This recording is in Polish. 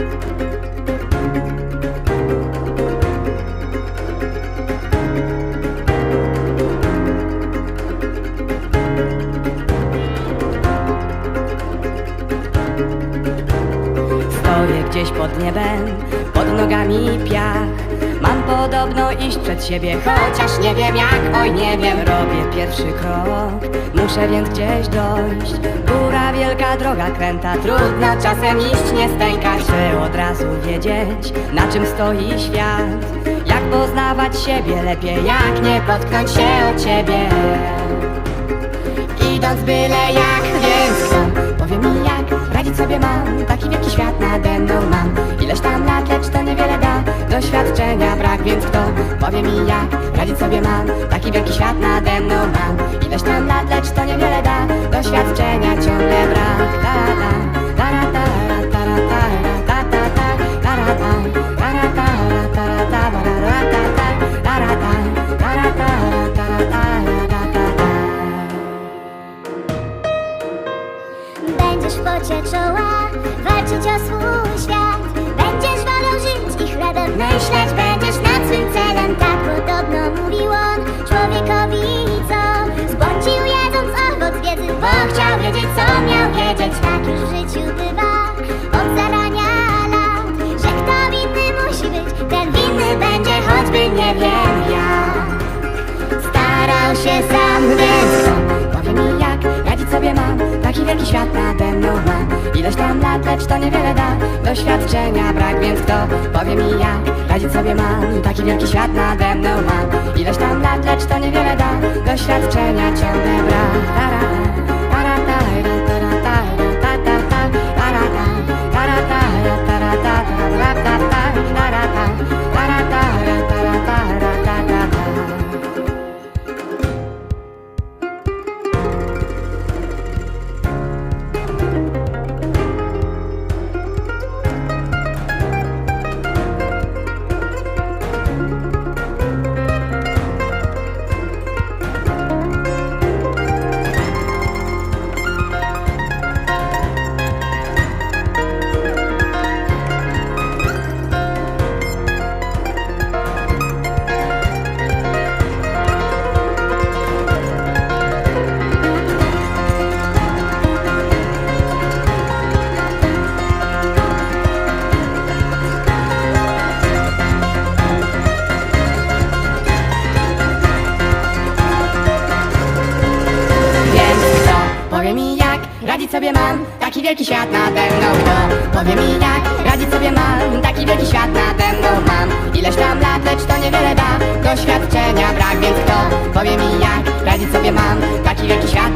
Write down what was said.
Stoję gdzieś pod niebem, pod nogami piach Mam podobno iść przed siebie, chociaż nie wiem jak, oj nie wiem Robię pierwszy krok, muszę więc gdzieś dojść. Góra, wielka droga kręta, trudno czasem iść, nie stękać Chcę od razu wiedzieć, na czym stoi świat. Jak poznawać siebie lepiej, jak nie potknąć się o ciebie Idąc byle jak, więc kto powie mi jak Radzić sobie mam, taki wielki świat nade mną mam. Ileś tam lat, lecz to niewiele da Brak, więc kto powie mi jak Radzić sobie mam, taki wielki świat nade mną mam Ileś tam lat, lecz to niewiele da Doświadczenia ciągle brak ta, ra, ta, ta, ta. Będziesz w pocie czoła walczyć o swój świat myśleć Będziesz nad swym celem, tak podobno mówił on Człowiekowi co? Zbłądził jedząc owoc wiedzy Bo chciał wiedzieć co miał wiedzieć. Tak już w życiu bywa od zarania lat Że kto winny musi być, ten winny będzie choćby nie wiem Starał się sam, więc Powie mi jak radzić sobie mam Taki wielki świat lat, lecz to niewiele da. Doświadczenia brak, więc kto powie mi jak Radzić sobie mam Taki wielki świat nade mną mam Ileś tam lat, lecz to niewiele da. Doświadczenia ciągle brak powie mi jak radzić sobie mam? Taki wielki świat nade mną Kto powie mi jak radzić sobie mam? Taki wielki świat nade mną mam. Ileś tam lat, lecz to niewiele da. Doświadczenia brak, więc kto? Powie mi jak radzić sobie mam? Taki wielki świat